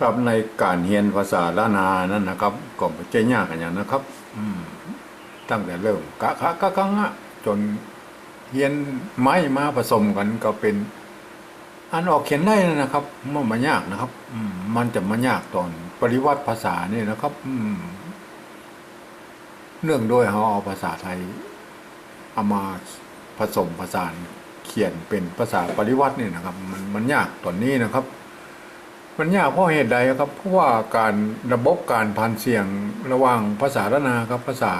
ครับในการเรียนภาษาล้านนานั่นนะครับ ก็ไม่ใช่ยากกันอย่างนะครับ อืมตั้งแต่เริ่มกะคะกะกังอะจนเรียนไม้มาผสมกันก็เป็นอ่านออกเขียนได้นะครับมันไม่ยากนะครับ อืมมันจะมายากตอนปริวัติภาษานี่นะครับ อืมเนื่องด้วยเขาเอาภาษาไทยเอามาผสมผสานเขียนเป็นภาษาปริวัตินี่นะครับ มันมันยากตอนนี้นะครับ มันยากเพราะเหตุใดครับเพราะว่าการระบบการพันเสียงระหว่างภาษาละนาครับภาษา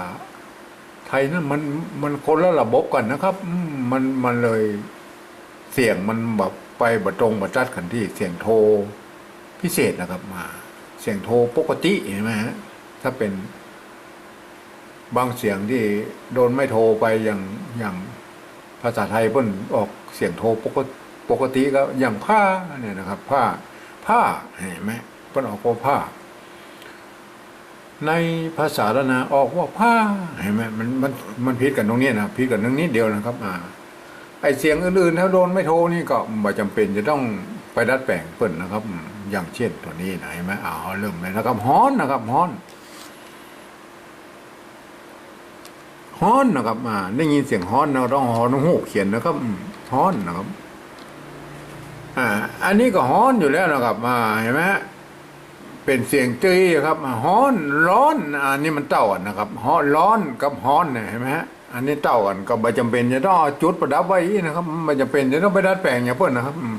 ไทยนั้นมันมันคนละระบบกันนะครับ มันมันเลยเสียงมันแบบไปบะตรงบะจัดกันที่เสียงโทรพิเศษนะครับ มา เสียงโทรปกติเห็นไหมฮะถ้าเป็นบางเสียงที่โดนไม่โทรไปอย่างอย่างภาษาไทยเพิ่นออกเสียงโทรปกติปกติก็อย่างผ้าเนี่ยนะครับ ผ้า ผ้าเห็นไหมเพิ่นออกว่าผ้า ในภาษาละนาออกว่าผ้าเห็นไหมมันมันมันพิดกันตรงนี้นะพิดกันตรงนี้เดียวนะครับ อ่าไอเสียงอื่นๆถ้าโดนไม่โทรนี่ก็ไม่จำเป็นจะต้องไปดัดแปลงเพิ่นนะครับ อย่างเช่นตัวนี้นะเห็นไหมอ้าเริ่มเลยนะครับฮ้อนนะครับฮ้อนฮ้อนนะครับอ่าได้ยินเสียงฮ้อนนะต้องฮ้อนหูเขียนนะครับฮ้อนนะครับ อ่าอันนี้ก็ฮ้อนอยู่แล้วนะครับอ่าเห็นไหมเป็นเสียงจี้ครับฮ้อนร้อนอันนี้มันเต่ากันนะครับฮ้อนร้อนกับฮ้อนเนี่ยเห็นไหมฮะอันนี้เต่ากันก็ไม่จำเป็นจะต้องจุดประดับไว้นะครับไม่จำเป็นจะต้องไปดัดแปลงอย่างเปิ้ลนะครับม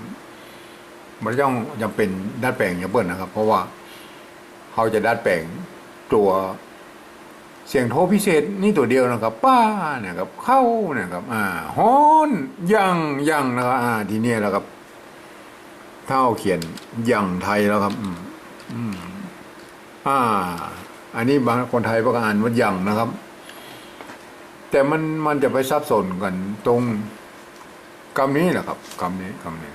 ไม่ต้องจำเป็นดัดแปลงอย่างเปิ้ลนะครับ เพราะว่าเขาจะดัดแปลงตัวเสียงโทพิเศษนี่ตัวเดียวนะครับ ป้าเนี่ยครับเข้าเนี่ยครับ อ่าฮ้อนยังยังนะครับอ่าทีนี้ยแล้วครับ เท่าเขียนยังไทยแล้วครับ อืมอ่า อันนี้บางคนไทยก็อ่านว่ายังนะครับ แต่มันมันจะไปซับซ้อนกันตรงคำนี้แหละครับคำนี้คำนี้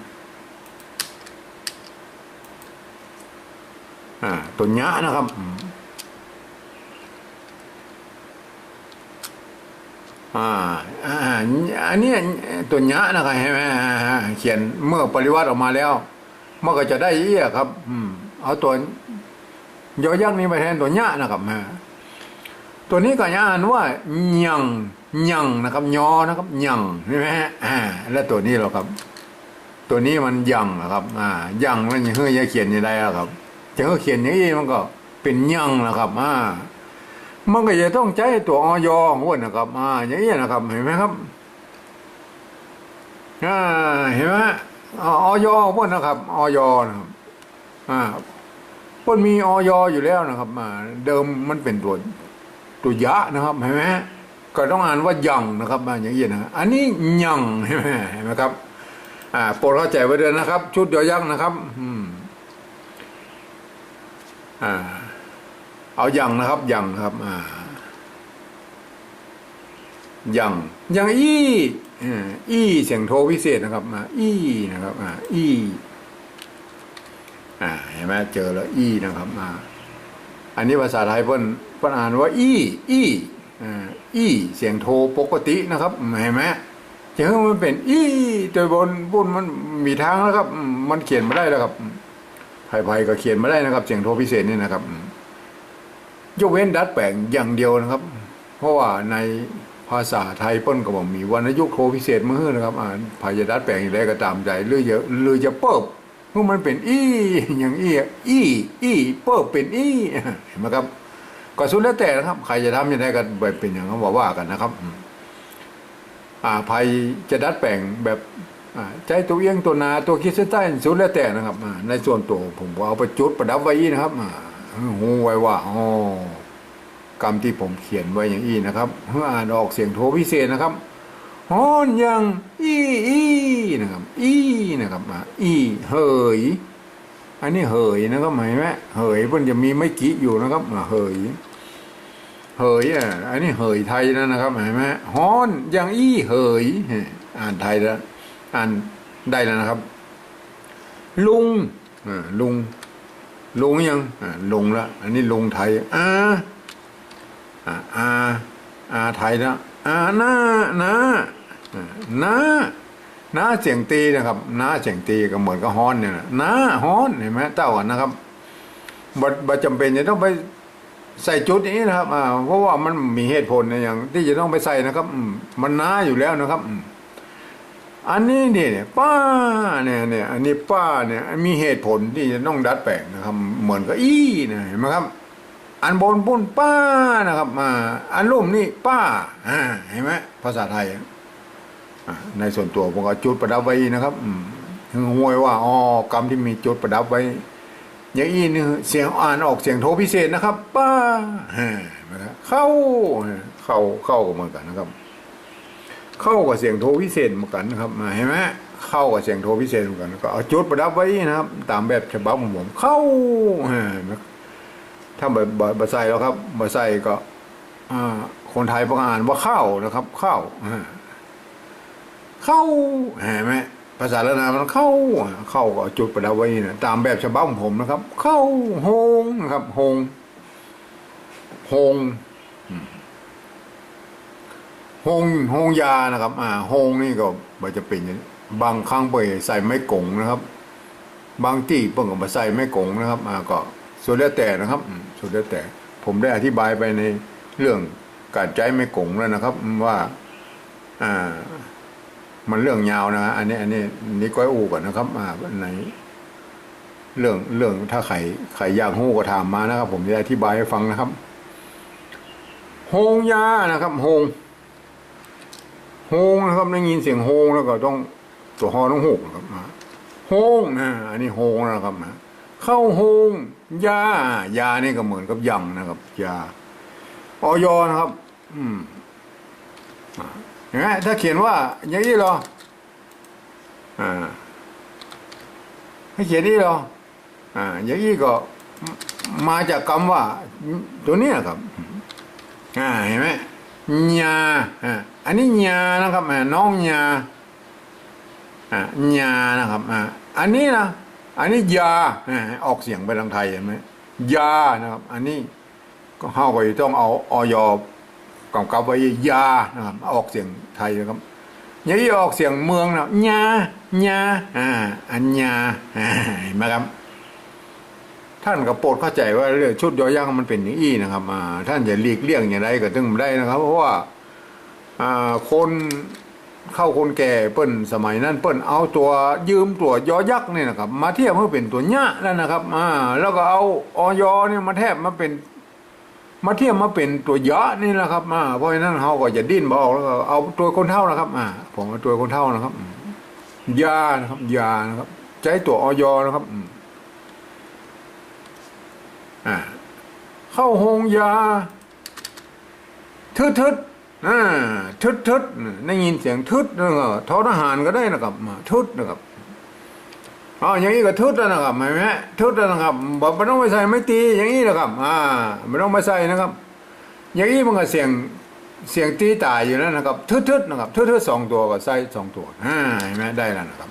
อ่า ตัวญะนะครับอ่าอ่าอันนี้ตัวญะนะครับเห็นไหมเขียนเมื่อปริวัติออกมาแล้ว มันก็จะได้เอี้ยครับ อืม เอาตัวยอยักษ์นี้ไปแทนตัวญะนะครับฮะตัวนี้ก็จะอ่านว่ายังยังนะครับยอนะครับยังใช่ไหมฮะอ่า แล้วตัวนี้เรอครับ ตัวนี้มันยังนะครับ อ่ายังมันยังเฮ้ยจะเขียนยังไงอะครับจะเฮ้ยเขียนอย่างนี้มันก็เป็นยังนะครับ อ่า มันก็จะต้องใช้ตัวออยองอ้วนนะครับ อ่า อย่างนี้นะครับ เห็นไหมครับอ่าเห็นไหม ออยพวกนะครับออยนะครับอ่าพวกมีออยอยู่แล้วนะครับอ่าเดิมมันเป็นตัวตัวยะนะครับเห็นไหมก็ต้องอ่านว่ายังนะครับอ่าอย่างนี้ยนะอันนี้ยังเห็นไหมเห็นไหมครับ อ่าโปรดเข้าใจไว้ด้วยนะครับ ชุดยอยักษ์นะครับ อืม อ่า เอายังนะครับยังครับ อ่า ยังยังอีอ่าอีเสียงโทพิเศษนะครับอ่าอีนะครับอ่าอีอ่าเห็นไหมเจอแล้วอีนะครับอ่าอันนี้ภาษาไทยเพิ่นเพิ่นอ่านว่า อีอีอ่าอีเสียงโทปกตินะครับเห็นไหมจะให้มันเป็น อีตัวบนบนมันมีทางแล้วครับ มันเขียนมาได้แล้วครับไผ่ๆก็เขียนมาได้นะครับ เสียงโทพิเศษนี่นะครับยกเว้นดัดแปลงอย่างเดียวนะครับ เพราะว่าใน ภาษาไทยเปิ้นก็บอกมีวรรณยุกโทพิเศษมือนะครับ อ่านพายดัดแปลงอย่างไรก็ตามใจหรือจะหรือจะเปิบเมื่อมันเป็นอีอย่างอีอะอีอีเปิบเป็นอีเห็นไหมครับก็สุดแล้วแต่นะครับ ใครจะทำยังไงก็แบบเป็นอย่างนั้นว่าว่ากันนะครับ อ่าภัยจะดัดแปลงแบบอ่าใจตัวเอียงตัวนาตัวคิดเส้นใต้สุดแล้วแต่นะครับในส่วนตัวผมก็เอาไปจุดประดับไว้นะครับอ่าหูไว้ว่าอ๋อ กรรมที่ผมเขียนไว้อย่างอี้นะครับเพื่ออ่านออกเสียงโทพิเศษนะครับฮอนยังอีอีนะครับ อีนะครับอีเหยอันนี้เหยนะครับเห็นไหมเหยมันจะมีไม่กี่อยู่นะครับเหยเหยอะอันนี้เหยไทยนะนะครับเห็นไหมฮอนยังอีเหยอ่านไทยแล้วอ่านได้แล้วนะครับ ลุงอ่าลุง ลุงยังอ่าลุงละอันนี้ลุงไทยอ่า อาอาไทยละอาหน้านาน้าน้าเสียงตีนะครับน้าเสียงตีก็เหมือนกับฮ้อนเนี่ยนะน้าฮ้อนเห็นไหมเต้ากันนะครับบับัจำเป็นจะต้องไปใส่จุดนี้นะครับอ่าเพราะว่ามันมีเหตุผลในอย่าง ที่จะต้องไปใส่นะครับมันน้าอยู่แล้วนะครับอันนี้เนี่ยเนี่ยป้าเนี่ยเนี่ยอันนี้ป้าเนี่ยมีเหตุผลที่จะต้องดัดแปลงนะครับ เหมือนกับอี้นะเห็นไหมครับ อันบนปุ้นป้านะครับอ่าอันลุ่มนี่ป้าอ่าเห็นไหมภาษาไทยในส่วนตัวผมก็จุดประดับไว้นะครับอืมถึงหวยว่าอ๋อกรรมที่มีจุดประดับไว้ อย่างอีนี่เสียงอ่านออกเสียงโทพิเศษนะครับ ป้าฮะเข้าเข้าเข้ากับเหมือนกันนะครับ เข้ากับเสียงโทพิเศษเหมือนกันนะครับมาเห็นไหมเข้ากับเสียงโทพิเศษเหมือนกันก็เอาจุดประดับไว้นะครับ ตามแบบฉบับของผมเข้า ถ้าแบบบะใส่แล้วครับบะใส่ก็อคนไทยพกอ่านว่าเข้านะครับเข้าอ่าเข้าเห็นไหมภาษาละนามันเข้าเข้าก็จุดประดับไว้นะตามแบบฉบับของผมนะครับ เข้าโฮงนะครับโฮงโฮงโฮงโฮงยานะครับ อ่าโฮงนี่ก็มันจะเป็นอย่างนี้บางครั้งไปใส่ไม้กงนะครับ บางที่เพิ่งก็มาใส่ไม้กงนะครับ อ่าก็ ส่วนแล้วแต่นะครับ ส่วนแล้วแต่ ผมได้อธิบายไปในเรื่องการใช้ไม้กงแล้วนะครับ ว่าอ่า มันเรื่องยาวนะฮะอันนี้ อันนี้นี่ก้อยอูก่อนนะครับ อ่าในเรื่องเรื่องถ้าใครใครอยากหู้ก็ถามมานะครับ ผมจะอธิบายให้ฟังนะครับโฮงยานะครับโฮงโฮงนะครับได้ยินเสียงโฮงแล้วก็ต้องตัวฮอต้องหกนะครับอ่าโฮงนะอันนี้โฮงนะครับนะ ข้าโฮงยายานี่ก็เหมือนกับยังนะครับยาออยนะครับ อืมเห็นไหมถ้าเขียนว่า อย่างนี้หรออ่าให้เขียนนี่หรออ่าอย่างนี้ก็มาจากคำว่า ตัวเนี้ยครับอ่าเห็นไหมญาอ่าอันนี้ญานะครับน้องญาอ่าญานะครับอ่าอันนี้นะ อันนี้ยาออกเสียงไปทางไทยเห็นไหมยานะครับ อันนี้ก็เฮาก็จต้องเอาออยกำกับไว้ยานะครับออกเสียงไทยนะครับย่างนี้ออกเสียงเมืองนะญาญาอ่าอันญาเห็นไหมครับ ท่านก็โปรดเข้าใจว่าเรื่องชุดยอยักษ์มันเป็นอย่างอี้นะครับท่านจะหลีกเลี่ยงอย่างไรก็ต้องไม่ได้นะครับ เพราะว่าคน เข้าคนแก่เปิ้นสมัยนั้นเปิ้นเอาตัวยืมตัวยอยักษ์เนี่ยนะครับ มาเทียบเพื่อเป็นตัวญะแล้วนะครับอ่าแล้วก็เอาออยเนี่ยมาแทบมาเป็น มาเทียบมาเป็นตัวยะนี่แหละครับอ่าเพราะฉะนั้นเขาก็จะดิ้นบอกแล้วก็เอาตัวคนเท่านะครับอ่าผมเอาตัวคนเท่านะครับยานะครับยานะครับ ใช้ตัวออยนะครับอ่าเข้าหงยาทึดทึด อ่าทุดทุดได้ยินเสียงทุดนะครับทอทหารก็ได้นะครับทุดนะครับอ๋ออย่างนี้ก็ทุดแล้วนะครับเห็นไหมทุดแล้วนะครับบอกไม่ต้องไปใส่ไม่ตีอย่างนี้นะครับ อ่าไม่ต้องไปใส่นะครับ อย่างนี้มันก็เสียงเสียงตีตายอยู่แล้วนะครับ ทุดทุดนะครับ ทุดทุดสองตัวก็ใส่สองตัวอ่าเห็นไหมได้แล้วนะครับ